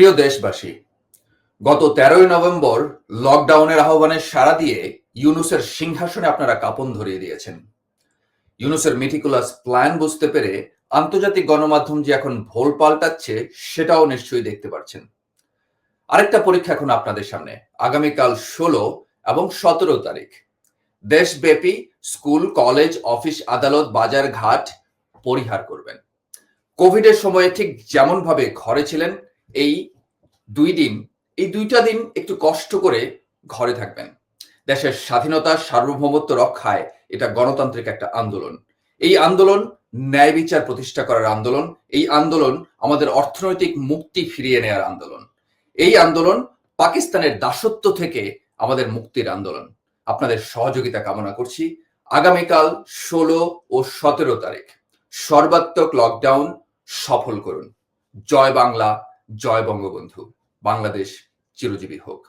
প্রিয় দেশবাসী, গত তেরোই নভেম্বর লকডাউনের আহ্বানে সাড়া দিয়ে ইউনুসের সিংহাসনে আপনারা কাপন ধরিয়ে দিয়েছেন। ইউনুসের মিটিকুলাস প্ল্যান বুঝতে পেরে আন্তর্জাতিক গণমাধ্যম যে এখন ভোল পাল্টাচ্ছে, সেটাও নিশ্চয়ই দেখতে পাচ্ছেন আরেকটা পরীক্ষা এখন আপনাদের সামনে। আগামীকাল ষোলো এবং সতেরো তারিখ। দেশব্যাপী স্কুল, কলেজ, অফিস, আদালত, বাজার ঘাট পরিহার করবেন। কোভিডের সময়ে ঠিক যেমন ভাবে ঘরে ছিলেন এই দুই দিন, এই দুইটা দিন একটু কষ্ট করে ঘরে থাকবেন। দেশের স্বাধীনতা, সার্বভৌমত্ব রক্ষায় এটা গণতান্ত্রিক একটা আন্দোলন। এই আন্দোলন ন্যায় বিচার প্রতিষ্ঠা করার আন্দোলন, এই আন্দোলন আমাদের অর্থনৈতিক মুক্তি ফিরিয়ে নেওয়ার আন্দোলন। এই আন্দোলন পাকিস্তানের দাসত্ব থেকে আমাদের মুক্তির আন্দোলন। আপনাদের সহযোগিতা কামনা করছি। আগামীকাল ষোলো ও সতেরো তারিখ। সর্বাত্মক লকডাউন সফল করুন। জয় বাংলা জয় বঙ্গবন্ধু। বাংলাদেশ চিরজীবী হোক।